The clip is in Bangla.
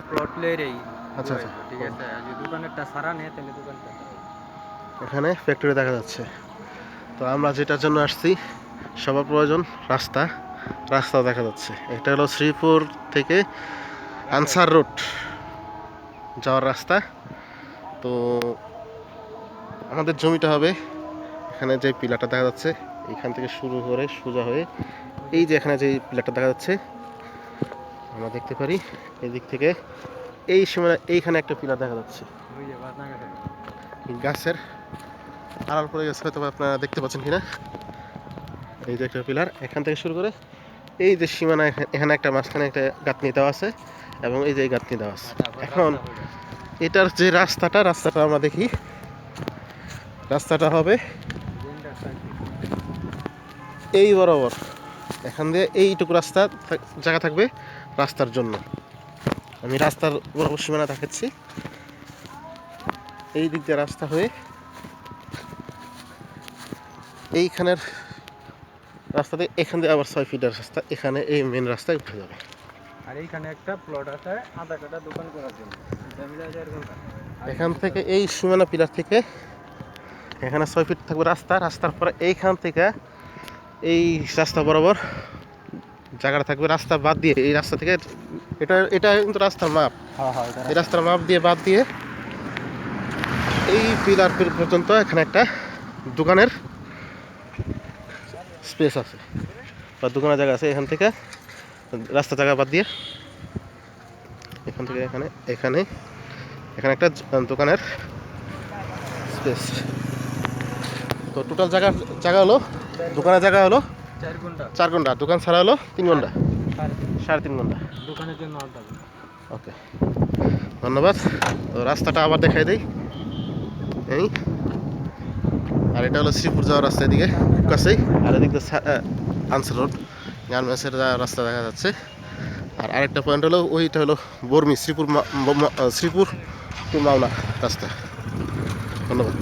প্লট আচ্ছা, আচ্ছা। ঠিক আছে? যদি দোকানেরটা সারা নেয় তাহলে দোকানটা এখানে ফ্যাক্টরি দেখা যাচ্ছে। তো আমরা যেটার জন্য আসছি সবার প্রয়োজন রাস্তা। রাস্তা দেখা যাচ্ছে। এটা হলো শ্রীপুর থেকে আনসার রোড যাওয়ার রাস্তা। তো আমাদের জমিটা হবে এখানে যে পিলারটা দেখা যাচ্ছে এখান থেকে শুরু করে সোজা হয়ে এই যে এখানে যে পিলারটা দেখা যাচ্ছে আমরা দেখতে পারি, এদিক থেকে এই সময় এইখানে একটা পিলার দেখা যাচ্ছে। গাছের আড়াল পড়ে গেছে হয়তো আপনারা দেখতে পাচ্ছেন কিনা। এই যে একটা পিলার, এখান থেকে শুরু করে এই যে সীমানা, এখানে একটা মাঝখানে একটা গাঁথনি দেওয়া আছে এবং এই যে গাঁথনি দেওয়া আছে। এখন এটার যে রাস্তাটা রাস্তাটা আমরা দেখি। রাস্তাটা হবে এই বরাবর। এখান দিয়ে এইটুকু রাস্তা জায়গা থাকবে রাস্তার জন্য। আমি রাস্তার বরাবর সীমানা দেখাচ্ছি। এই দিক দিয়ে রাস্তা হয়ে এইখানের রাস্তা রাস্তাতে এখান দিয়ে আবার ছয় ফিটের রাস্তা এখানে এই মেন রাস্তায় উঠে যাবে। আর এইখানে একটা প্লট আছে আধা কাটা দোকান করার জন্য। এখান থেকে এই সীমানা পিলার থেকে এখানে ছয় ফিট থাকবে রাস্তা রাস্তার পরে এইখান থেকে এই রাস্তা বরাবর জায়গাটা থাকবে রাস্তা বাদ দিয়ে এই রাস্তা থেকে এটা এটা কিন্তু রাস্তার মাপ। হ্যাঁ হ্যাঁ এই রাস্তার মাপ দিয়ে বাদ দিয়ে এই পিলার পর্যন্ত এখানে একটা দোকানের স্পেস আছে বা দোকানের জায়গা আছে এখান থেকে রাস্তা জায়গা বাদ দিয়ে। এখান থেকে এখানে এখানে এখানে একটা দোকানের স্পেস তো টোটাল জায়গা জায়গা হলো দোকানের জায়গা হলো চার ঘণ্টা। চার ঘণ্টা দোকান ছাড়া হলো তিন ঘণ্টা? সাড়ে তিন। ঘণ্টা। দোকানের জন্য ওকে। ধন্যবাদ। তো রাস্তাটা আবার দেখাই দিই। এই। আর এটা হলো শ্রীপুর যাওয়ার রাস্তা এদিকে কাছেই। আর এদিক আনসার রোড। গার্মেন্টসের রাস্তা দেখা যাচ্ছে। আর আরেকটা পয়েন্ট হলো ওইটা হলো বর্মি শ্রীপুর শ্রীপুর টু মাওনা রাস্তা। ধন্যবাদ।